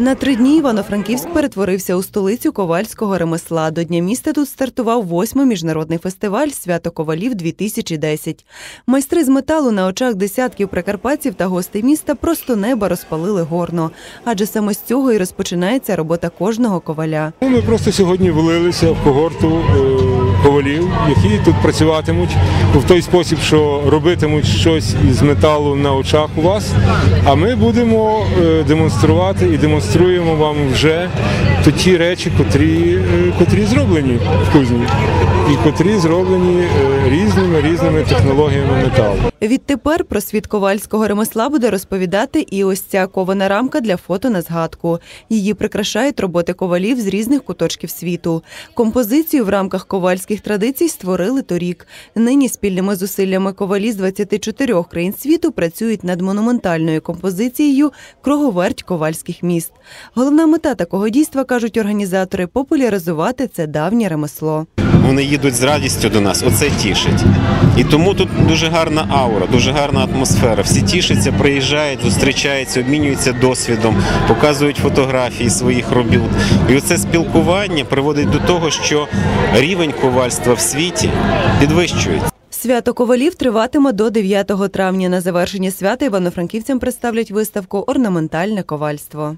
На три дні Івано-Франківськ перетворився у столицю ковальського ремесла. До Дня міста тут стартував восьмий міжнародний фестиваль Свято Ковалів 2010 Майстри з металу на очах десятків прикарпатців та гостей міста просто неба розпалили горно. Адже саме з цього і розпочинається робота кожного коваля. Ну, Ми просто сьогодні влилися в когорту е, ковалів, які тут працюватимуть в той спосіб, що робитимуть щось із металу на очах у вас. А ми будемо е, демонструвати і демонструємо вам вже ті речі, котрі, е, котрі зроблені в кузні, і котрі зроблені е, різними різними технологіями металу. Відтепер про світ ковальського ремесла буде розповідати і ось ця кована рамка для фото на згадку. Її прикрашають роботи ковалів з різних куточків світу. Композицію в рамках ковальських традицій створили торік. Нині спільними зусиллями ковалі з 24 країн світу працюють над монументальною композицією Круговерть ковальських міст. Головна мета такого дійства кажуть організатори популяризувати це давнє ремесло. Вони їдуть з радістю до нас. Оце тішить. І тому тут дуже гарна аура, дуже гарна атмосфера. Всі тішаться, приїжджають, зустрічаються, обмінюються досвідом, показують фотографії своїх робіт. І оце спілкування приводить до того, що рівень ковальства в світі підвищується. Свято ковалів триватиме до 9 травня. На завершення свята івано-франківцям представлять виставку Орнаментальне ковальство.